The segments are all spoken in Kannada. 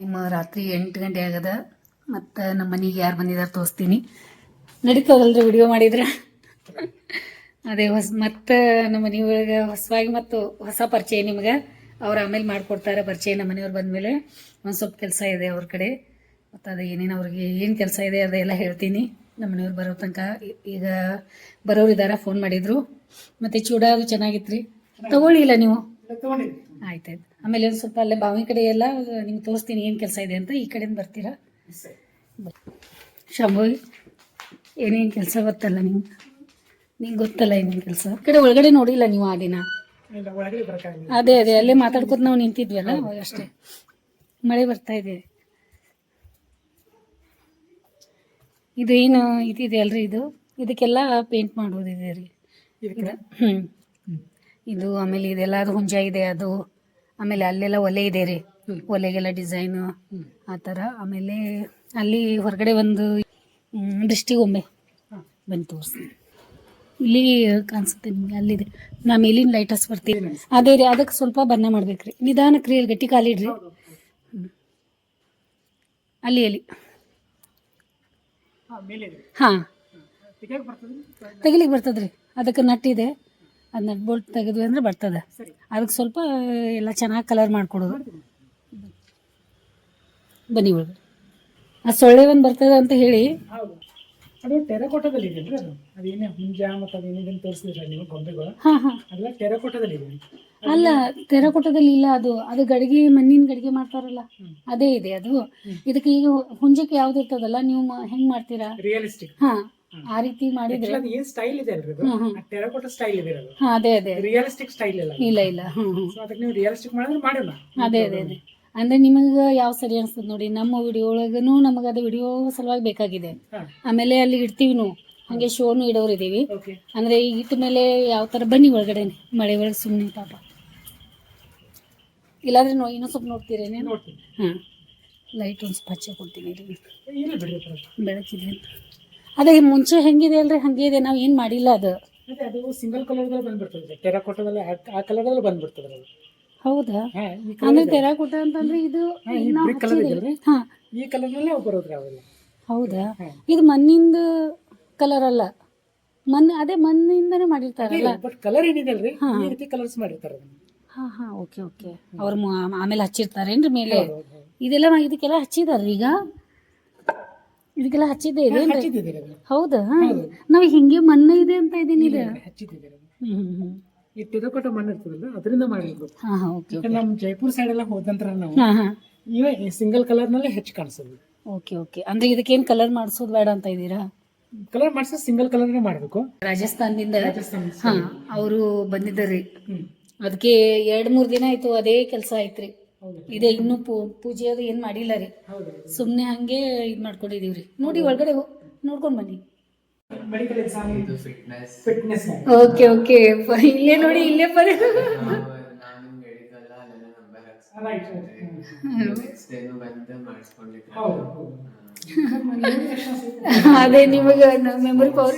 ನಿಮ್ಮ ರಾತ್ರಿ ಎಂಟು ಗಂಟೆ ಆಗದ ಮತ್ತು ನಮ್ಮ ಮನೆಗೆ ಯಾರು ಬಂದಿದ್ದಾರೆ ತೋರಿಸ್ತೀನಿ. ನಡೀತದಲ್ರಿ ವಿಡಿಯೋ ಮಾಡಿದ್ರೆ. ಅದೇ ಹೊಸ ಮತ್ತು ನಮ್ಮ ಮನೆಯೊಳಗೆ ಹೊಸವಾಗಿ ಮತ್ತು ಹೊಸ ಪರಿಚಯ ನಿಮ್ಗೆ. ಅವ್ರು ಆಮೇಲೆ ಮಾಡಿಕೊಡ್ತಾರೆ ಪರಿಚಯ ನಮ್ಮ ಮನೆಯವ್ರು ಬಂದಮೇಲೆ. ಒಂದು ಸ್ವಲ್ಪ ಕೆಲಸ ಇದೆ ಅವ್ರ ಕಡೆ. ಮತ್ತು ಅದು ಏನೇನು ಅವ್ರಿಗೆ ಏನು ಕೆಲಸ ಇದೆ ಅದೆಲ್ಲ ಹೇಳ್ತೀನಿ. ನಮ್ಮ ಮನೆಯವ್ರು ಬರೋ ತನಕ ಈಗ ಬರೋರು ಇದ್ದಾರೆ ಫೋನ್ ಮಾಡಿದರು. ಮತ್ತು ಚೂಡ ಅದು ಚೆನ್ನಾಗಿತ್ತು ರೀ ತಗೊಳ್ಳಿಲ್ಲ ನೀವು ಆಯ್ತಾಯ್ತು ಆಮೇಲೆ ಒಂದು ಸ್ವಲ್ಪ ಅಲ್ಲೇ ಬಾವಿ ಕಡೆ ಎಲ್ಲ ನಿಮ್ಗೆ ತೋರಿಸ್ತೀನಿ ಏನು ಕೆಲಸ ಇದೆ ಅಂತ ಈ ಕಡೆಯಿಂದ ಬರ್ತೀರಾ? ಶಂಭು ಏನೇನು ಕೆಲಸ ಗೊತ್ತಲ್ಲ ನಿಮ್ಗೆ? ನಿಂಗೆ ಗೊತ್ತಲ್ಲ ಏನೇನು ಕೆಲಸ? ಈ ಕಡೆ ಒಳಗಡೆ ನೋಡಿಲ್ಲ ನೀವು ಆ ದಿನ? ಅದೇ ಅದೇ ಅಲ್ಲೇ ಮಾತಾಡ್ಕೊತ ನಾವು ನಿಂತಿದ್ವಿ ಅಲ್ಲ ಅಷ್ಟೇ. ಮಳೆ ಬರ್ತಾ ಇದೆ. ಇದು ಏನು ಇದಿದೆ ಅಲ್ರಿ ಇದು? ಇದಕ್ಕೆಲ್ಲ ಪೇಂಟ್ ಮಾಡೋದಿದೆ ರೀ. ಹ್ಞೂ ಇದು ಆಮೇಲೆ ಇದೆಲ್ಲ ಅದು ಹುಂಜ ಇದೆ ಅದು. ಆಮೇಲೆ ಅಲ್ಲೆಲ್ಲ ಒಲೆ ಇದೆ ರೀ. ಒಲೆಗೆಲ್ಲ ಡಿಸೈನು ಆ ಥರ. ಆಮೇಲೆ ಅಲ್ಲಿ ಹೊರಗಡೆ ಒಂದು ದೃಷ್ಟಿ ಒಮ್ಮೆ ಬಂದು ತೋರಿಸಿ ಇಲ್ಲಿ ಕಾಣಿಸುತ್ತೆ ನಿಮಗೆ ಅಲ್ಲಿದೆ. ನಾ ಮೇಲಿನ ಲೈಟ್ ಹಸ್ ಬರ್ತೀವಿ ಅದೇ ರೀ ಅದಕ್ಕೆ ಸ್ವಲ್ಪ ಬಣ್ಣ ಮಾಡ್ಬೇಕ್ರಿ ನಿಧಾನಕ್ಕೆ ರೀ ಅಲ್ಲಿ ಗಟ್ಟಿ ಕಾಲಿಡ್ರಿ. ಅಲ್ಲಿ ಅಲ್ಲಿ. ಹಾಂ ತೆಗಿಲಿಕ್ಕೆ ಬರ್ತದ್ರಿ. ಅದಕ್ಕೆ ನಟ್ಟಿದೆ ಅದು ನಟ್ ಬೋಲ್ಟ್ ತೆಗೆದ್ವಿ ಅಂದ್ರೆ ಬರ್ತದೆ. ಅದಕ್ಕೆ ಸ್ವಲ್ಪ ಎಲ್ಲ ಚೆನ್ನಾಗಿ ಕಲರ್ ಮಾಡ್ಕೊಡೋದು. ಬನ್ನಿ ಒಳಗೆ ಆ ಸೊಳ್ಳೆ ಒಂದು ಬರ್ತದೆ ಅಂತ ಹೇಳಿ. ಅದು ಟೆರಕೋಟದಲ್ಲಿ ಇದೆ ಅದು. ಅದೇನೇ ಹುಂಜ ಮತ್ತು ಅದೇನೇನು ತೋರಿಸಿದ್ರೆ ನೀವು ಗೊಂಬೆಗಳು. ಅದೆಲ್ಲ ಟೆರಕೋಟದಲ್ಲಿ ಇದೆ. ಅಲ್ಲ ತೆರಕೋಟದಲ್ಲಿ ಇಲ್ಲ ಅದು ಅದು ಗಡಿಗೆ ಮಣ್ಣಿನ ಗಡಿಗೆ ಮಾಡ್ತಾರಲ್ಲ. ಅದೇ ಇದೆ ಅದು. ಇದಕ್ಕೆ ಈಗ ಹುಂಜಕ್ಕೆ ಯಾವ್ದು ಇರ್ತದಲ್ಲ ನೀವು ಹೆಂಗ್ ಮಾಡ್ತೀರಾ? ರಿಯಲಿಸ್ಟಿಕ್ ಹಾ. ಆ ರೀತಿ ಮಾಡಿದ್ರೆ ಅದು ಏನ್ ಸ್ಟೈಲ್ ಇದೆ ಅಲ್ರಿ ಟೆರಕೋಟ ಸ್ಟೈಲ್ ಇದೆ ಅದು. ಹಾ ಅದೇ ಅದೇ. ರಿಯಲಿಸ್ಟಿಕ್ ಸ್ಟೈಲ್ ಇಲ್ಲ ಇಲ್ಲ ಇಲ್ಲ. ಹ್ಮ್ ಹ್ಮ್. ಸೊ ಅದಕ್ಕೆ ನೀವು ರಿಯಲಿಸ್ಟಿಕ್ ಮಾಡಿದ್ರೆ ಮಾಡೋಣ. ಅದೇ ಅದೇ ಅದೇ. ಅಂದ್ರೆ ನಿಮಗೆ ಯಾವ ಸರಿ ಅನ್ಸ್ತದೆ ನೋಡಿ ನಮ್ಮ ವಿಡಿಯೋ ಒಳಗನು ನಮಗೆ ಅದು ವಿಡಿಯೋ ಸಲುವಾಗಿ ಬೇಕಾಗಿದೆ. ಹಾ. ಆಮೇಲೆ ಅಲ್ಲಿ ಇಡ್ತೀವಿ ನಾವು ಹಂಗೆ ಶೋನು ಇಡೋರು ಇದೀವಿ ಓಕೆ ಅಂದ್ರೆ ಈಗ ಇಟ್ಟ ಮೇಲೆ ಯಾವ ತರ ಬನ್ನಿ ಒಳಗಡೆ ಮಳೆ ಒಳಗೆ ಸುಮ್ಮನೆ ಪಾಪ ಇಲ್ಲಾಂದ್ರೆ ನೋ ಇನ್ನೂ ಸ್ವಲ್ಪ ನೋಡ್ತೀರೇನೆ ನೋಡ್ತೀನಿ. ಹಾಂ ಲೈಟ್ ಒಂದು ಸ್ವಲ್ಪ ಹಚ್ಚಿ ಕೊಡ್ತೀನಿ ಇಲ್ಲಿ. ಇಲ್ಲ ಬಿಡಿ ಅದು. ಬೆಳಕಿದೆ ಅದೇ ಮುಂಚೆ ಹೆಂಗಿದೆ ಅಲ್ರಿ? ಹಂಗೆ ಇದೆ. ನಾವು ಏನು ಮಾಡಿಲ್ಲ ಅದು. ಅದೇ ಅದು ಸಿಂಗಲ್ ಕಲರ್ದಲ್ಲಿ ಬಂದ್ಬಿಡ್ತದೆ ಟೆರಾಕೋಟದಲ್ಲಿ ಆ ಕಲರ್ದಲ್ಲಿ ಬಂದ್ಬಿಡ್ತದೆ ಹೌದಾ? ಅಂದ್ರೆ ತೆರಾಕೋಟ ಅಂತಂದ್ರೆ ಇದು ಹಾ, ಈ ಕಲರ್ನಲ್ಲೇ ಬರೋದ್ರಿ ಅವೆಲ್ಲ ಹೌದಾ? ಇದು ಮಣ್ಣಿಂದ ಕಲರ್ ಅಲ್ಲ. ಮಣ್ಣು ಅದೇ ಮಣ್ಣಿಂದನೇ ಮಾಡಿರ್ತಾರಲ್ಲ. ಬಟ್ ಕಲರ್ ಏನಿದೆ ಅಲ್ರಿ? ಈ ರೀತಿ ಕಲರ್ಸ್ ಮಾಡಿರ್ತಾರೆ ಹಾ ಹಾ ಓಕೆ ಓಕೆ ಅವ್ರು ಆಮೇಲೆ ಹಚ್ಚಿರ್ತಾರೇನ್ರಿ ಮೇಲೆ. ಇದೆಲ್ಲ ಇದಕ್ಕೆಲ್ಲ ಹಚ್ಚಿದಾರ್ರಿ ಈಗ ಇದಕ್ಕೆಲ್ಲ ಹಚ್ಚಿದ್ದೆ ಇದೆ ಹಚ್ಚಿದ್ದೀರಿ ಹೌದಾ? ನಾವ್ ಹಿಂಗೆ ಮಣ್ಣು ಇದೆ ಅಂತ ಇದೀನಿ ಇದು. ಹಚ್ಚಿದ್ದೀರಿ ಹ್ಮ್ ಈ ಟೆರಕೋಟ ಮಣ್ಣು ಇರ್ತದಲ್ಲ ಅದರಿಂದ ಮಾಡಿದ್ರು. ಹಾ ಹಾ ಓಕೆ ನಮ್ಮ ಜೈಪುರ್ ಸೈಡ್ ಎಲ್ಲ ಹೋದಂತರ ನಾವು ಹಾ ಹಾ. ಇವೇ ಸಿಂಗಲ್ ಕಲರ್ನಲ್ಲೇ ಹೆಚ್ಚು ಕಾಣಿಸೋದು. Okay okay. ಅಂದ್ರೆ ಇದಕ್ಕೇನ್ ಕಲರ್ ಮಾಡಿಸೋದು ಬೇಡ ಅಂತ ಇದ್ದೀರಾ? ಕಲರ್ ಮಾಡಿಸ ಸಿಂಗಲ್ ಕಲರ್ನೇ ಮಾಡಬೇಕು. ರಾಜಸ್ಥಾನದಿಂದ? ರಾಜಸ್ಥಾನ ಹಾ ಅವರು ಬಂದಿದ್ದಾರೆ. ಹ್ಮ್. ಅದಕ್ಕೆ ಎರಡು ಮೂರು ದಿನ ಆಯ್ತು ಅದೇ ಕೆಲಸ ಆಯ್ತ್ರಿ. ಇದೇ ಇನ್ನೂ ಪೂ ಪೂಜೆ ಅದು ಏನು ಮಾಡಿಲ್ಲ ರೀ. ಸುಮ್ಮನೆ ಹಂಗೆ ಇದು ಮಾಡ್ಕೊಂಡಿದೀವ್ರಿ ನೋಡಿ ಒಳಗಡೆ ಹೋಗ್ ನೋಡ್ಕೊಂಡು ಬನ್ನಿ. Medical exam fitness fitness okay okay. ಇಲ್ಲೇ ನೋಡಿ ಇಲ್ಲೇ ಬರೀ ಅದೇ ನಿಮಗೆ ಮೆಮೊರಿ ಪವರ್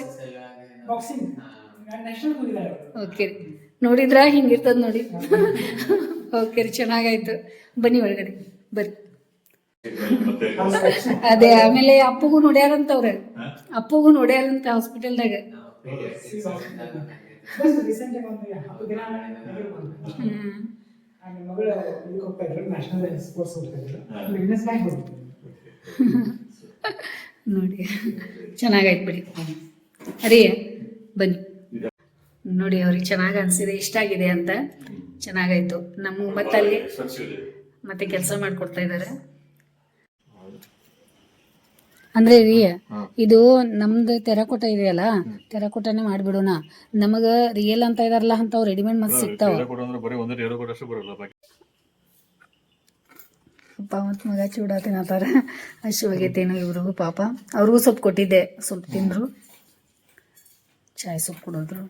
ಓಕೆ. ರೀ ನೋಡಿದ್ರ? ಹಿಂಗಿರ್ತದ ನೋಡಿ. ಓಕೆ ರೀ ಚೆನ್ನಾಗಾಯ್ತು. ಬನ್ನಿ ಒಳಗಡೆ. ಬರ್ರಿ. ಅದೇ ಆಮೇಲೆ ಅಪ್ಪಗೂ ನೋಡ್ಯಾರಂತವ್ರ. ಅಪ್ಪಗೂ ನೋಡ್ಯಾರಂತ ಹಾಸ್ಪಿಟಲ್ದಾಗ ನೋಡಿ ಚೆನ್ನಾಗಾಯ್ತು ಬಿಡಿ. ಅರೇ ಬನ್ನಿ. ನೋಡಿ ಅವ್ರಿಗೆ ಚೆನ್ನಾಗಿ ಅನಿಸಿದೆ ಇಷ್ಟ ಆಗಿದೆ ಅಂತ. ಚೆನ್ನಾಗಾಯ್ತು. ನಮ್ಮ ಮತ್ತೆ ಅಲ್ಲಿ ಮತ್ತೆ ಕೆಲಸ ಮಾಡ್ಕೊಡ್ತಾ ಇದ್ದಾರೆ ಅಂದ್ರೆ ರೀ ಇದು ನಮ್ದು ತೆರಕೋಟ ಇದೆಯಲ್ಲ ತೆರಕೋಟನೇ ಮಾಡ್ಬಿಡೋಣ. ನಮಗ ರಿಯಲ್ ಅಂತ ಇದಾರಲ್ಲ ಅಂತವ್ ರೆಡಿಮೇಡ್ ಮತ್ತೆ ಸಿಗ್ತಾವ. ಪಾಪ ಅಂದ್ರೆ ಚೂಡ ತಿನ್ನತಾರ ಮಗ ಹಸಿವಾಗೈತೇನೋ ಇವ್ರಿಗೂ ಪಾಪ. ಅವ್ರಿಗೂ ಸ್ವಲ್ಪ ಕೊಟ್ಟಿದ್ದೆ ಸ್ವಲ್ಪ ತಿಂದ್ರು. ಚಾಯ್ ಸೊಪ್ಪು ಕೊಡೋದ್ರು.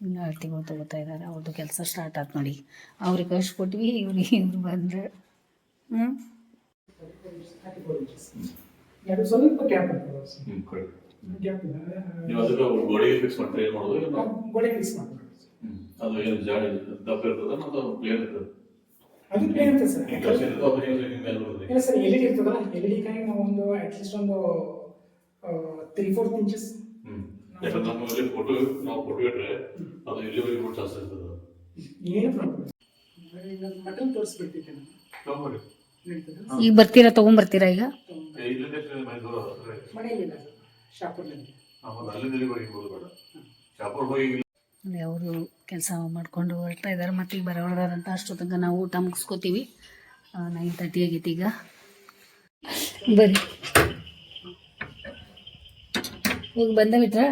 ಇನ್ನು ಅಳ್ತಿಗಳು ತಗೋತಾ ಇದ್ದಾರೆ ಅವ್ರದ್ದು ಕೆಲಸ ಸ್ಟಾರ್ಟ್ ಆಯ್ತು ನೋಡಿ. ಅವ್ರಿಗೆ ಕಳಿಸ್ಕೊಟ್ವಿ ಕೊಟ್ವಿ ಇವ್ರಿಗೆ ಇವ್ರು ಬಂದ್ರೆ. ಹ್ಞೂ ಅದು ಏನು ಜಾಡ ದಪ್ಪ ಇರ್ತದ ಮತ್ತು ಪ್ಲೇನ್ ಇರ್ತದೆ? ಅದು ಪ್ಲೇನ್ ಇರ್ತದೆ ಸರ್. ಇಲ್ಲ ಸರ್ ಎಲ್ ಇರ್ತದಲ್ಲ ಎಲ್ ಕಾಯಿ ಒಂದು ಅಟ್ಲೀಸ್ಟ್ ಒಂದು ತ್ರೀ ಫೋರ್ತ್ ಇಂಚಸ್ ಹ್ಮ್. ಯಾಕಂದ್ರೆ ನಮ್ಮಲ್ಲಿ ಫೋಟೋ ನಾವು ಫೋಟೋ ಇಟ್ರೆ ಅದು ಇಲ್ಲಿವರೆಗೆ ಕೂಡ ಜಾಸ್ತಿ ಇರ್ತದೆ. ಏನು ಪ್ರಾಬ್ಲಮ್ ಮಟನ್ ತೋರಿಸ್ಬಿಡ್ತಿದ್ದೆ ನಾನು. ತಗೊಂಡ್ಬರ್ರಿ. ನಡೀತದೆ ಈಗ ಬರ್ತೀರಾ ತಗೊಂಡ್ಬರ್ತೀರಾ ಈಗ? ಏ, ಇಲ್ಲಿಂದ ಎಷ್ಟು ಮನೆ ದೂರ ಅದ? ಮನೆಯಲ್ಲಿಲ್ಲ ಶಾಪುರ್ನಲ್ಲಿ. ಆಮೇಲೆ ಅಲ್ಲಿಂದ ಇಲ್ಲಿಗೆ ಹೋಗಿ ಬೇಡ. ಶಾಪುರ್ ಹೋಗಿ ಅವರು ಕೆಲಸ ಮಾಡ್ಕೊಂಡು ಹೊರಟಾ ಇದ್ದಾರೆ ಮತ್ತೆ ಈಗ ಬರೋದಾರಂತ ಅಷ್ಟು ತನಕ ನಾವು ಊಟ ಮುಗಿಸ್ಕೋತೀವಿ. ನೈನ್ ತರ್ಟಿ ಆಗೈತಿ ಈಗ. ಬರ್ರಿ ಹೋಗಿ ಬಂದ ಬಿಟ್ರಾ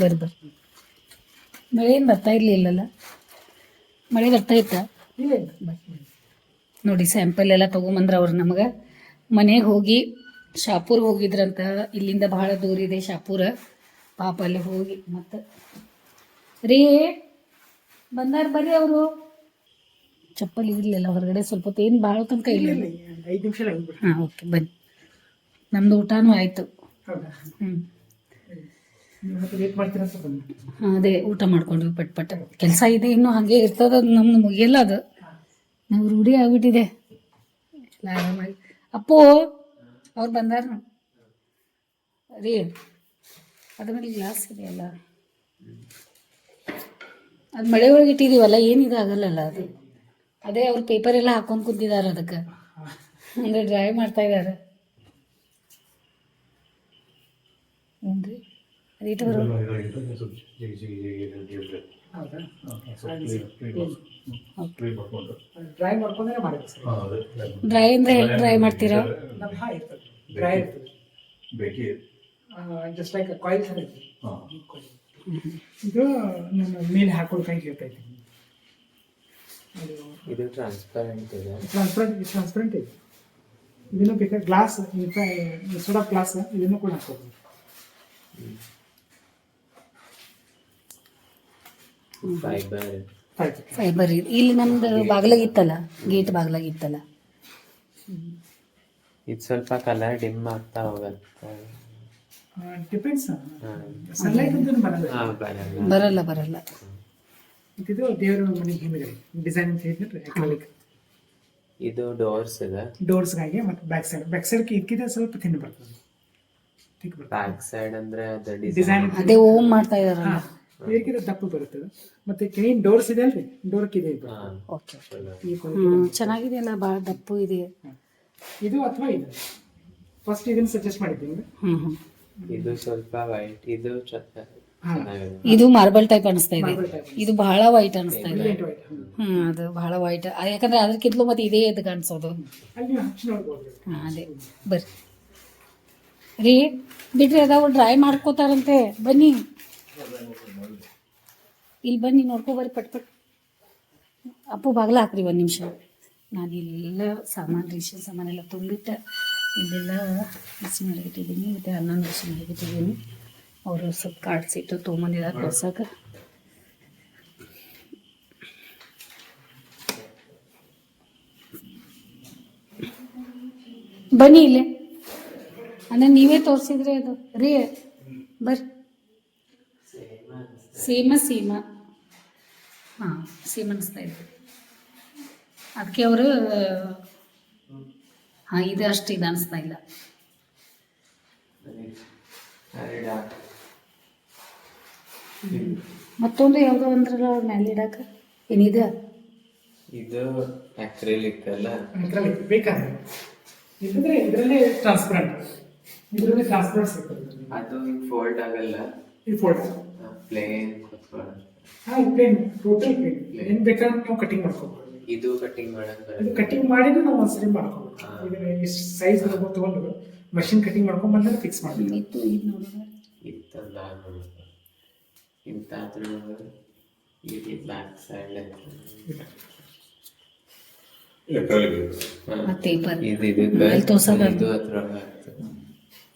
ಬರ್ರಿ ಬರ್ರಿ ಮಳೆ ಏನು ಬರ್ತಾ ಇರ್ಲಿಲ್ಲಲ್ಲ? ಮಳೆ ಬರ್ತಾ ಇತ್ತ? ನೋಡಿ ಸ್ಯಾಂಪಲ್ ಎಲ್ಲ ತೊಗೊಂಬಂದ್ರ ಅವ್ರು ನಮಗೆ. ಮನೆಗೆ ಹೋಗಿ ಶಾಪೂರ್ಗೆ ಹೋಗಿದ್ರಂತ ಇಲ್ಲಿಂದ ಬಹಳ ದೂರ ಇದೆ ಶಾಪೂರ. ಪಾಪ ಅಲ್ಲಿ ಹೋಗಿ ಮತ್ತೆ ರೀ ಬಂದಾರ ಬರ್ರಿ ಅವರು. ಚಪ್ಪಲಿ ಇರಲಿಲ್ಲ ಹೊರಗಡೆ ಸ್ವಲ್ಪ ಹೊತ್ತು ಏನು ಭಾಳ ತನಕ ಇಲ್ಲ ಐದು ನಿಮಿಷ ಹಾಂ ಓಕೆ ಬನ್ನಿ. ನಮ್ದು ಊಟನೂ ಆಯಿತು. ಹ್ಞೂ ನೀವು ಮತ್ತೆ ವೇಟ್ ಮಾಡ್ತೀರಾ ಅಂತ ಬಂದು ಅದೇ ಊಟ ಮಾಡ್ಕೊಂಡ್ವಿ ಪಟ್ ಪಟ್ ಕೆಲಸ ಇದೆ, ಇನ್ನೂ ಹಾಗೆ ಇರ್ತದ ನಮ್ದು ಮುಗಿಯಲ್ಲ ಅದು. ನಾವು ರೂಢಿ ಆಗ್ಬಿಟ್ಟಿದೆ. ಆರಾಮಾಗಿ. ಅಪ್ಪು, ಅವ್ರು ಬಂದಾರ? ರೀ, ಅದ್ರ ಮೇಲೆ ಗ್ಲಾಸ್ ಇದೆಯಲ್ಲ ಅದು ಮಳೆ ಒಳಗೆ ಇಟ್ಟಿದೀವಲ್ಲ ಏನಿದೆ ಆಗಲ್ಲಲ್ಲ ಅದು. ಅದೇ ಅವ್ರು ಪೇಪರ್ ಎಲ್ಲ ಹಾಕೊಂಡು ಕುಂತಿದ್ದಾರೆ ಅದಕ್ಕೆ. ಅಂದರೆ ಡ್ರೈ ಮಾಡ್ತಾ ಇದ್ದಾರೆ ಏನ್ರಿ? ಅದು ಇಟ್ಟು ಬರೋ ಹೌದಾ? ಡ್ರೈ ಡ್ರೈ ಮಾಡ್ಕೊಂಡೇ ಮಾಡಿದೆ ಸರ್. ಡ್ರೈ ಅಂದರೆ ಹೆಂಗೆ ಡ್ರೈ ಮಾಡ್ತೀರಾ? ಡ್ರೈ ಬೇಕಿ ಜಸ್ಟ್ ಲೈಕ್ ಕಾಯಿಲ್ ಥರ ಇದೆ. ನನ್ನ ಮೇಲೆ ಹಾಕೊಳ್ಳೋ ಕೈ ಇರ್ತೈತೆ ಇದು ಟ್ರಾನ್ಸ್ಪರೆಂಟ್ ಇದೆ. ಟ್ರಾನ್ಸ್ಪರೆಂಟ್ ಟ್ರಾನ್ಸ್ಪರೆಂಟ್ ಇದೆ. ಇದನ್ನು ಬೇಕಾದ್ರೆ ಗ್ಲಾಸ್ ಸೋಡಾ ಗ್ಲಾಸ್ ಇದನ್ನು ಕೂಡ ಹಾಕೋಬೋದು ಫೈಬರ್ ಫೈಬರ್ ಇದೆ ಇಲ್ಲಿ ನಮ್ದು ಬಾಗ್ಲಾಗಿತ್ತಲ್ಲ ಗೇಟ್ ಬಾಗ್ಲಾಗಿತ್ತಲ್ಲ. ಇದು ಸ್ವಲ್ಪ ಕಲರ್ ಡಿಮ್ ಆಗ್ತಾ ಹೋಗುತ್ತೆ. ಡಿಪೆಂಡ್ಸ್ ಹಾಂ. ಸನ್ಲೈಟ್ ಅಂತ ಬರಲ್ಲ. ಬರಲ್ಲ. ಬರಲ್ಲ ಇದು ದೇವರ ಮನೆಗೆ ಹಿಂದೆ ಡಿಸೈನ್ ಅಂತ ಹೇಳಿದ್ರೆ ಅಕ್ರಾಲಿಕ್ ಇದು ಡೋರ್ಸ್ ಇದೆ. ಡೋರ್ಸ್ಗಾಗಿ ಮತ್ತೆ ಬ್ಯಾಕ್ ಸೈಡ್ ಬ್ಯಾಕ್ ಸೈಡ್ ಇದಕ್ಕಿಂತ ಸ್ವಲ್ಪ ತಿನ್ನ ಬರ್ತದೆ. ಬ್ಯಾಕ್ ಸೈಡ್ ಅಂದ್ರೆ ಡಿಸೈನ್ ಅದೇ ಓಮ್ ಮಾಡ್ತಾ ಇದಾರಲ್ಲ. ಇದಕ್ಕಿಂತ ದಪ್ಪ ಬರುತ್ತೆ ಮತ್ತೆ ಕ್ಲೀನ್ ಡೋರ್ಸ್ ಇದೆ ಅಲ್ರಿ? ಡೋರ್ಕ್ ಇದೆ ಇದು ಹಾಂ. ಓಕೆ ಈ quality. ಹ್ಞೂ ಚೆನ್ನಾಗಿದೆಯಲ್ಲ ಭಾಳ ದಪ್ಪು ಇದೆ. ಇದು ಅಥವಾ ಇದು? ಫಸ್ಟ್ ಇದನ್ನ ಸಜೆಸ್ಟ್ ಮಾಡಿದ್ದೀನಿ ಇದು ಸ್ವಲ್ಪ ವೈಟ್ ಇದು ಚ- ಚೆನ್ನಾಗಿದೆ. ಇದು ಮಾರ್ಬಲ್ ಟೈಪ್ ಅನಿಸ್ತಾ ಇದೆ. ಇದು ಬಹಳ ವೈಟ್ ಅನಿಸ್ತಾ ಇದೆ. ಹ್ಮ್. ಅದು ಬಹಳ ವೈಟ್ ಯಾಕಂದ್ರೆ ಅದಕ್ಕಿಂತಲೂ ಮತ್ತೆ ಇದೇ ಇದು ಕಾಣಿಸೋದು. ಅಲ್ಲಿ ನೀವು ಹಚ್ಚಿ ನೋಡ್ಬೋದು ಹಾಂ ಅದೇ. ಬರ್ರಿ. ರೀ ಬಿಡ್ರಿ ಅದಾವು ಡ್ರೈ ಮಾಡ್ಕೋತಾರಂತೆ. ಬನ್ನಿ. ಇಲ್ಲಿ ಬನ್ನಿ ನೋಡ್ಕೊ ಬರ್ರಿ, ಪಟ್ ಪಟ್. ಅಪ್ಪು ಬಾಗ್ಲ ಹಾಕ್ರಿ ಒಂದು ನಿಮಿಷ. ನಾನು ಎಲ್ಲ ಸಾಮಾನು, ರೇಷನ್ ಸಾಮಾನೆಲ್ಲ ತುಂಬಿಟ್ಟು, ಇಲ್ಲೆಲ್ಲ ಬಿಸಿ ಮಾಡಿಟ್ಟಿದ್ದೀನಿ ಮತ್ತು ಅನ್ನ ಬಿಸಿ ಮಾಡಿಟ್ಟಿದ್ದೀನಿ ಅವರು ಸ್ವಲ್ಪ ಕಾಡ್ಸಿಟ್ಟು ತೊಗೊಂಬಂದಿದ್ದಾರೆ ಕೊಡ್ಸಕ್ಕೆ ಬನ್ನಿ ಇಲ್ಲೇ. ಅಣ್ಣ, ನೀವೇ ತೋರಿಸಿದ್ರೆ ಅದು. ರೀ, ಬರ್ರಿ. Same same. ಹಾಂ ಸೀಮನಿಸ್ತಾ ಅನಿಸ್ತಾ ಇದೆ ಅದಕ್ಕೆ ಅವರು ಹಾಂ ಇದು ಅಷ್ಟು ಇದು ಅನಿಸ್ತಾ ಇಲ್ಲ. ಮತ್ತೊಂದು ಯಾವುದೋ ಅಂದ್ರಲ್ಲ ಅವ್ರ ಮೇಲೆ ಇಡಕ್ಕೆ ಏನಿದೆ? ಇದು ಅಕ್ರಿಲಿಕ್ ಅಲ್ಲ ಅಕ್ರಿಲಿಕ್ ಬೇಕಾದ್ರೆ. ಇಲ್ಲಂದ್ರೆ ಇದರಲ್ಲೇ ಟ್ರಾನ್ಸ್ಪರೆಂಟ್ ಇದರಲ್ಲಿ ಟ್ರಾನ್ಸ್ಪರೆಂಟ್ ಸಿಗ್ತದೆ. ಅದು ಫೋಲ್ಡ್ ಆಗಲ್ಲ. ಈ ಫೋಟೋ ಪ್ಲೇನ್ ಹಾ ಪ್ಲೇನ್ ಟೋಟಲ್ ಪ್ಲೇನ್ ಏನ್ ಬೇಕಾದ್ರೆ ನಾವು ಕಟಿಂಗ್ ಮಾಡ್ಕೋಬಹುದು ಇದು ಕಟಿಂಗ್ ಮಾಡೋದು ಕಟಿಂಗ್ ಮಾಡಿದ್ರೆ ನಾವು ಒಂದ್ಸರಿ. ಇದನ್ನ ಇಷ್ಟು ಸೈಜ್ ತಗೊಂಡು ಮಷಿನ್ ಕಟಿಂಗ್ ಮಾಡ್ಕೊಂಡ್ ಬಂದ್ರೆ ಫಿಕ್ಸ್ ಮಾಡಬೇಕು ಇತ್ತು ಇದು ನೋಡಿದ್ರೆ ಇತ್ತಲ್ಲ ಇಂತಾದ್ರೂ ಇದು ಬ್ಯಾಕ್ ಸೈಡ್ ಮತ್ತೆ ಇದು ಇದು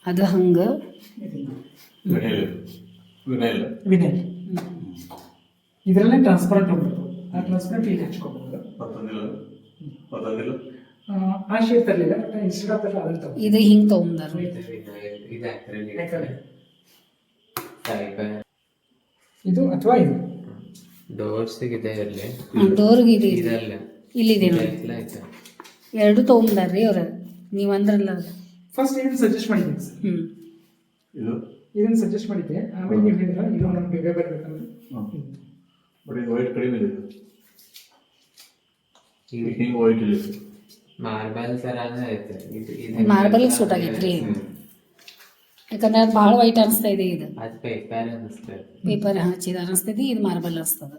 ಅದು ಹಂಗೆ. ವಿನೈಲ್ ವಿನೈಲ್ ಇದರಲ್ಲೇ ಟ್ರಾನ್ಸ್ಪರೆಂಟ್ ಹೋಗ್ಬೇಕು ಆ ಟ್ರಾನ್ಸ್ಪರೆಂಟ್ ಇಲ್ಲಿ ಹಚ್ಕೋಬಹುದು ಮತ್ತೊಂದಿಲ್ಲ ಮತ್ತೊಂದಿಲ್ಲ ಆ ಶೇಪ್ ತರಲಿಲ್ಲ ಬಟ್ ಇನ್ಸ್ಟೆಡ್ ಆಫ್ ಅದ್ರಲ್ಲಿ ತಗೋ ಇದು ಹಿಂಗೆ ತೊಗೊಂಡಾರ. ಇದು ಅಥವಾ ಇದು ಡೋರ್ಸಿಗೆ ಇದೆ ಇರಲಿ ಡೋರ್ಗೆ ಇದೆ ಇದೆ. ಇದಲ್ಲ. ಇಲ್ಲಿದೆ ನೋಡಿ. ಎರಡು ತೊಗೊಂಬಂದಾರ್ರಿ ಅವ್ರ. ನೀವು ಅಂದ್ರಲ್ಲ ಫಸ್ಟ್ ಏನು ಸಜೆಸ್ಟ್ ಮಾಡಿದ್ದೀನಿ ಸರ್ ಹ್ಞೂ ಇದು? ಇದನ್ನ ಸಜೆಸ್ಟ್ ಮಾಡಿದ್ದೆ. ಆಮೇಲೆ ನೀವು ಹೇಳಿದ್ರ? ಇದು ನಮ್ಗೆ ಬೇಗ ಬರ್ಬೇಕಂದ್ರೆ ಬಟ್ ಇದು ವೈಟ್ ಕಡಿಮೆ ಇದೆ. ಇದು ಹಿಂಗೆ ವೈಟ್ ಇದೆ. ಮಾರ್ಬಲ್ ತರಾನೇ ಐತೆ ಇದು ಇದು ಮಾರ್ಬಲ್ಗೆ ಸೂಟ್ ಆಗೈತ್ರಿ. ಯಾಕಂದ್ರೆ ಅದು ಭಾಳ ವೈಟ್ ಅನಿಸ್ತಾ ಇದೆ ಇದು. ಅದು ಪೇಪರ್ ಅನಿಸ್ತದೆ ಪೇಪರ್ ಹಚ್ಚಿದ ಅನಿಸ್ತೈತಿ ಇದು ಮಾರ್ಬಲ್ ಅನಿಸ್ತದ.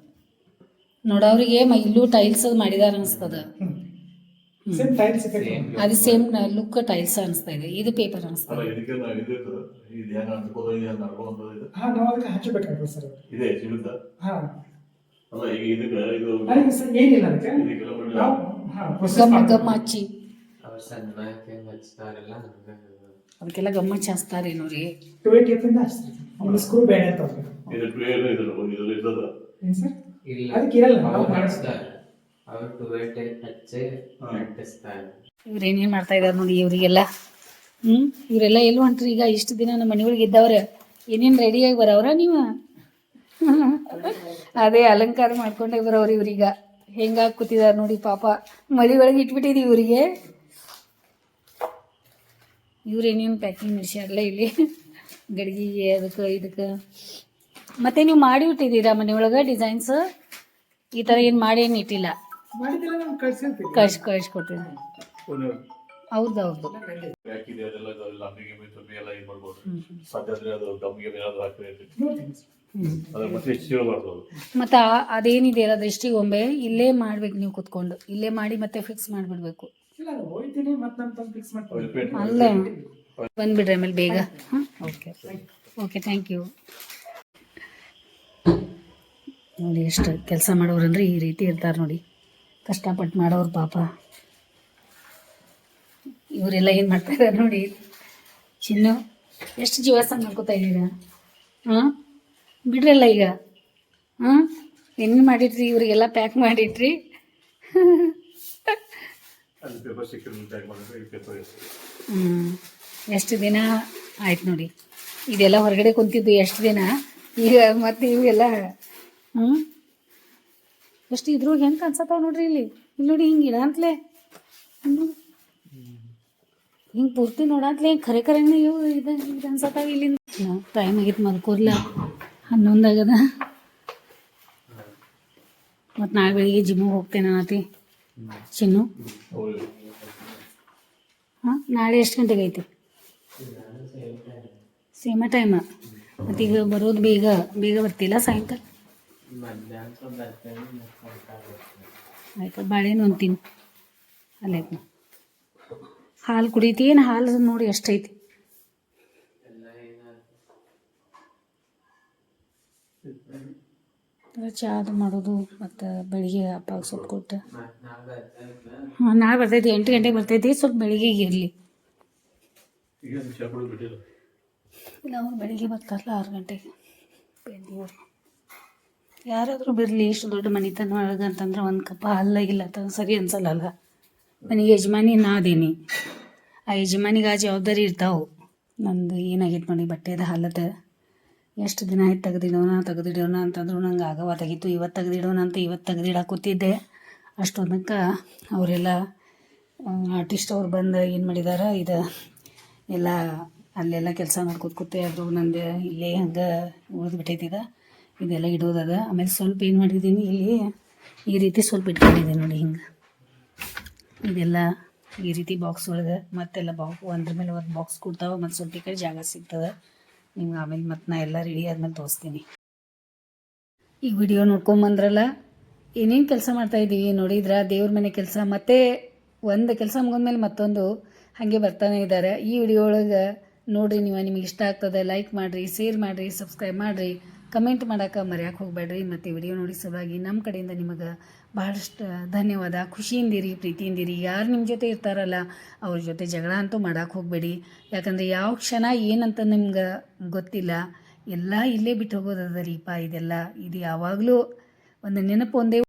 ನೋಡೋರಿಗೆ ಮೈಲು ಇಲ್ಲೂ ಟೈಲ್ಸ್ ಮಾಡಿದಾರ ಅನಿಸ್ತದ. ಸೇಮ್ ಟೈಲ್ಸ್ ಅದು ಸೇಮ್ ಲುಕ್ ಟೈಲ್ಸ್ ಅನಿಸ್ತಾ ಇದೆ. ಇದು ಪೇಪರ್ ಅನಿಸ್ತಾ ಅಲ್ಲ ಇದಕ್ಕೆ ನಾವು ಇದು ಇರ್ತದೆ. ಇದು ಹೆಂಗೆ ಅನ್ಕೋದು ಇದು ಹೆಂಗೆ ನಡ್ಕೊಂಡು ಇದು? ಹಾ ನಾವು ಅದಕ್ಕೆ ಹಚ್ಚಬೇಕಾಗ್ತದೆ ಸರ್ ಇದೆ ಸಿಗುತ್ತಾ? ಹಾ. ಅಲ್ಲ ಈಗ ಇದಕ್ಕೆ ಇದು ಅದಕ್ಕೆ ಸರ್ ಏನಿಲ್ಲ ಅದಕ್ಕೆ? ಗಮ್ಮ ಹಚ್ಚಿ ಅದಕ್ಕೆಲ್ಲ ಗಮ್ಮ ಹಚ್ತಾರೆ ನೋಡಿ. ಟು ಏಟ್ ಇಂದ ಸ್ಕ್ರೂ ಬೇಡ ಅಂತ. ಇದು ಟ್ರೇ ಇದು ಇದು ಇರ್ತದ? ಸರ್? ಇಲ್ಲ. ಅದಕ್ಕೆ ಇರಲ್ಲ ನಾವು ಅವ್ರು ಮಾಡಿಸ್ತಾರೆ. ಹಚ್ತಾರೆ ಅವ್ರು ಹಚ್ಚಿ ಅಂಟಿಸ್ತಾರೆ ಇವ್ರು ಏನೇನು ಮಾಡ್ತಾ ಇದಾರೆ ನೋಡಿ ಇವರಿಗೆಲ್ಲ. ಹ್ಮ್? ಇವರೆಲ್ಲ ಎಲ್ಲಿ ಹೊಂಟ್ರಿ ಈಗ? ಇಷ್ಟು ದಿನ ನಮ್ಮ ಮನೆಯೊಳಗೆ ಇದ್ದವ್ರೆ. ಏನೇನು ರೆಡಿಯಾಗಿ ಬರವ್ರ ನೀವು? ಅದೇ ಅಲಂಕಾರ ಮಾಡ್ಕೊಂಡೇ ಬರೋರು ಇವ್ರೀಗ. ಹೆಂಗಾಗಿ ಕೂತಿದಾರ ನೋಡಿ ಪಾಪ. ಮಳಿ ಒಳಗೆ ಇಟ್ಬಿಟ್ಟಿದೀವಿ ಇವರಿಗೆ. ಇವ್ರೇನೇನು ಪ್ಯಾಕಿಂಗ್ ನಡೆಸ್ಯಾರಲ್ಲ ಇಲ್ಲಿ. ಗಡಿಗೆಗೆ ಅದಕ್ಕೆ ಇದಕ್ಕೆ. ಮತ್ತೆ ನೀವು ಮಾಡಿ ಇಟ್ಟಿದ್ದೀರಾ ಮನೆಯೊಳಗೆ ಡಿಸೈನ್ಸ್ ಈ ಥರ ಏನು ಮಾಡಿ ಏನು ಇಟ್ಟಿಲ್ಲ? ಕಳ್ಸಿ ಕಳ್ಸಿಕೊಟ್ಟಿದ್ದೀನಿ ಹೌದು. ಹೌದು ಅದೆಲ್ಲ ಎಲ್ಲ ಇದು ಮಾಡ್ಬೋದು. ಸಾಧ್ಯ ಅದು ಏನಾದ್ರು. ಅದ್ರ ಮತ್ತೆ ಎಷ್ಟು ಹೇಳಬಾರ್ದು ಅದು ಮತ್ತು ಅದೇನಿದೆ ಅಲ್ಲ ದೃಷ್ಟಿಗೊಂಬೆ ಇಲ್ಲೇ ಮಾಡ್ಬೇಕು ನೀವು ಕುತ್ಕೊಂಡು. ಇಲ್ಲೇ ಮಾಡಿ ಮತ್ತೆ ಫಿಕ್ಸ್ ಮಾಡಿಬಿಡ್ಬೇಕು. ಇಲ್ಲ ಅದು ಮತ್ತೆ ನಮ್ಮ ಫಿಕ್ಸ್ ಮಾಡ್ತೀನಿ. ರಿಪೇಟ್ ಅಲ್ಲ. ಬಂದ್ಬಿಡ್ರಿ ಆಮೇಲೆ ಬೇಗ. ಹಾಂ? ಓಕೆ ಓಕೆ ಥ್ಯಾಂಕ್ ಯು ನೋಡಿ ಎಷ್ಟು ಕೆಲಸ ಮಾಡೋರು ಮಾಡೋರಂದ್ರೆ ಈ ರೀತಿ ಇರ್ತಾರೆ ನೋಡಿ. ಕಷ್ಟಪಟ್ಟು ಮಾಡೋರು ಪಾಪ. ಇವರೆಲ್ಲ ಏನು ಮಾಡ್ತಾ ಇದ್ದಾರೆ ನೋಡಿ. ಚಿನ್ನು ಎಷ್ಟು ಜೀವಸ ಮಾಡ್ಕೋತಾ ಇದ್ದೀರಾ? ಹಾಂ ಬಿಡ್ರಲ್ಲ ಈಗ. ಹಾಂ ಏನು ಮಾಡಿಟ್ರಿ ಇವರಿಗೆಲ್ಲ ಪ್ಯಾಕ್ ಮಾಡಿಟ್ರಿ. ಹ್ಞೂ ಎಷ್ಟು ದಿನ ಆಯ್ತು ನೋಡಿ. ಇದೆಲ್ಲ ಹೊರಗಡೆ ಕುಂತಿದ್ದು ಎಷ್ಟು ದಿನ? ಈಗ ಮತ್ತೆ ಇವೆಲ್ಲ ಹ್ಞೂ ಎಷ್ಟು ಇದ್ರೊಳಗೆ ಹೆಂಗೆ ಕಾಣಿಸತ್ತಾವ ನೋಡ್ರಿ ಇಲ್ಲಿ? ಇಲ್ಲಿ ನೋಡಿ ಹಿಂಗೆ ಇಡ ಅಂತಲೇ ಹಿಂಗೆ ಪೂರ್ತಿ ನೋಡಂತಲೇ ಖರೆ ಖರೇನೆ ಇವು ಇದು ಇದು ಅನ್ಸತ್ತಾವ ಇಲ್ಲಿಂದ. ಟೈಮ್ ಆಗಿತ್ತು ಮಲ್ಕೋರ್ಲ ಹನ್ನೊಂದು ಆಗದ ಮತ್ತು ನಾಳೆ ಬೆಳಿಗ್ಗೆ ಜಿಮ್ಮಿಗೆ ಹೋಗ್ತೇನೆ ಅನ್ನತಿ ಚಿನ್ನು? ಹಾಂ ನಾಳೆ ಎಷ್ಟು ಗಂಟೆಗೆ ಐತಿ? ಸೇಮ ಟೈಮ ಮತ್ತೀಗ ಬರೋದು ಬೇಗ ಬೇಗ ಬರ್ತಿಲ್ಲ ಸಾಯಂಕಾಲ? ಆಯ್ತು ಬಾಳೆಹಣ್ಣು ಅಂತೀನಿ ಅಲ್ಲೇ ಹಾಲು ಕುಡಿತೀನಿ ಏನು ಹಾಲು ನೋಡಿ ಎಷ್ಟೈತಿ. ಎಲ್ಲ ಏನಾದ್ರು ಚಾ ಅದು ಮಾಡೋದು ಮತ್ತು ಬೆಳಿಗ್ಗೆ ಅಪ್ಪ ಸ್ವಲ್ಪ ಕೊಟ್ಟು. ಹಾಂ ನಾಳೆ ಬರ್ತೈತಿ ಎಂಟು ಗಂಟೆಗೆ ಬರ್ತೈತಿ ಸ್ವಲ್ಪ ಬೆಳಿಗ್ಗೆಗೆ ಇರಲಿ. ಇಲ್ಲ ಅವ್ರು ಬೆಳಿಗ್ಗೆ ಬರ್ತಾರಲ್ಲ ಆರು ಗಂಟೆಗೆ. ಯಾರಾದರೂ ಬರಲಿ, ಇಷ್ಟು ದೊಡ್ಡ ಮನಿತನ ಒಳಗೆ ಅಂತಂದ್ರೆ ಒಂದು ಕಪ್ಪ ಹಾಲಾಗಿಲ್ಲ ಅಂತ ಸರಿ ಅನ್ಸಲ್ಲಲ್ಲ ಮನೆಗೆ ಯಜಮಾನಿ ನಾ ಅದೇನಿ. ಆ ಯಜಮಾನಿಗೆ ಆ ಜವಾಬ್ದಾರಿ ಇರ್ತಾವೆ. ನಂದು ಏನಾಗೈತೆ ನೋಡಿ ಬಟ್ಟೆದ ಹಾಲದ. ಎಷ್ಟು ದಿನ ಆಯ್ತು ತೆಗೆದಿಡೋಣ ತೆಗೆದಿಡೋಣ ಅಂತಂದ್ರು ನಂಗೆ ಆಗವ ತೆಗಿತು. ಇವತ್ತು ತೆಗೆದಿಡೋಣ ಅಂತ ಇವತ್ತು ತೆಗೆದಿಡಕ್ಕೆ ಕೂತಿದ್ದೆ. ಅಷ್ಟೊಂದಕ್ಕೆ ಅವರೆಲ್ಲ ಆರ್ಟಿಸ್ಟ್ ಅವ್ರು ಬಂದು ಏನು ಮಾಡಿದಾರೆ? ಇದು ಎಲ್ಲ ಅಲ್ಲೆಲ್ಲ ಕೆಲಸ ಮಾಡ್ಕೊತ ಕೂತೆ. ಅದು ನಂದು ಇಲ್ಲೇ ಹಂಗೆ ಉಳಿದು ಇದೆಲ್ಲ ಇಡೋದದ ಆಮೇಲೆ ಸ್ವಲ್ಪ ಏನು ಮಾಡಿದ್ದೀನಿ ಇಲ್ಲಿ ಈ ರೀತಿ ಸ್ವಲ್ಪ ಇಟ್ಕೊಂಡಿದ್ದೀನಿ ನೋಡಿ ಹಿಂಗೆ. ಇದೆಲ್ಲ ಈ ರೀತಿ ಬಾಕ್ಸ್ ಒಳಗೆ, ಮತ್ತೆಲ್ಲ ಬಾಕ್ ಒಂದ್ರ ಮೇಲೆ ಒಂದು ಬಾಕ್ಸ್ ಕೊಡ್ತಾವೆ, ಮತ್ತು ಸ್ವಲ್ಪ ಈ ಕಡೆ ಜಾಗ ಸಿಗ್ತದೆ. ನಿಮ್ಗೆ ಆಮೇಲೆ ಮತ್ತೆ ನಾ ಎಲ್ಲ ರೆಡಿ ಆದ್ಮೇಲೆ ತೋರಿಸ್ತೀನಿ. ಈ ವಿಡಿಯೋ ನೋಡ್ಕೊಂಬಂದ್ರಲ್ಲ ಏನೇನು ಕೆಲಸ ಮಾಡ್ತಾ ಇದ್ದೀವಿ ನೋಡಿದ್ರ ದೇವ್ರ ಮನೆ ಕೆಲಸ, ಮತ್ತೆ ಒಂದು ಕೆಲಸ ಮುಗಿದ್ಮೇಲೆ ಮತ್ತೊಂದು ಹಾಗೆ ಬರ್ತಾನೆ ಇದ್ದಾರೆ ಈ ವಿಡಿಯೋ ಒಳಗೆ ನೋಡಿರಿ ನೀವು, ನಿಮಗೆ ಇಷ್ಟ ಆಗ್ತದೆ ಲೈಕ್ ಮಾಡಿರಿ ಶೇರ್ ಮಾಡಿರಿ ಸಬ್ಸ್ಕ್ರೈಬ್ ಮಾಡಿರಿ. ಕಮೆಂಟ್ ಮಾಡೋಕೆ ಮರ್ಯಾಕೆ ಹೋಗಬೇಡ್ರಿ ಮತ್ತು ವಿಡಿಯೋ ನೋಡಿ ಸಲುವಾಗಿ ನಮ್ಮ ಕಡೆಯಿಂದ ನಿಮಗೆ ಭಾಳಷ್ಟು ಧನ್ಯವಾದ. ಖುಷಿಯಿಂದಿರಿ ಪ್ರೀತಿಯಿಂದಿರಿ ಯಾರು ನಿಮ್ಮ ಜೊತೆ ಇರ್ತಾರಲ್ಲ, ಅವ್ರ ಜೊತೆ ಜಗಳ ಅಂತೂ ಮಾಡೋಕೆ ಹೋಗಬೇಡಿ. ಯಾಕಂದರೆ ಯಾವ ಕ್ಷಣ ಏನಂತ ನಿಮ್ಗೆ ಗೊತ್ತಿಲ್ಲ. ಎಲ್ಲ ಇಲ್ಲೇ ಬಿಟ್ಟು ಹೋಗೋದದ ರೀಪ ಇದೆಲ್ಲ. ಇದು ಯಾವಾಗಲೂ ಒಂದು ನೆನಪು ಒಂದೇ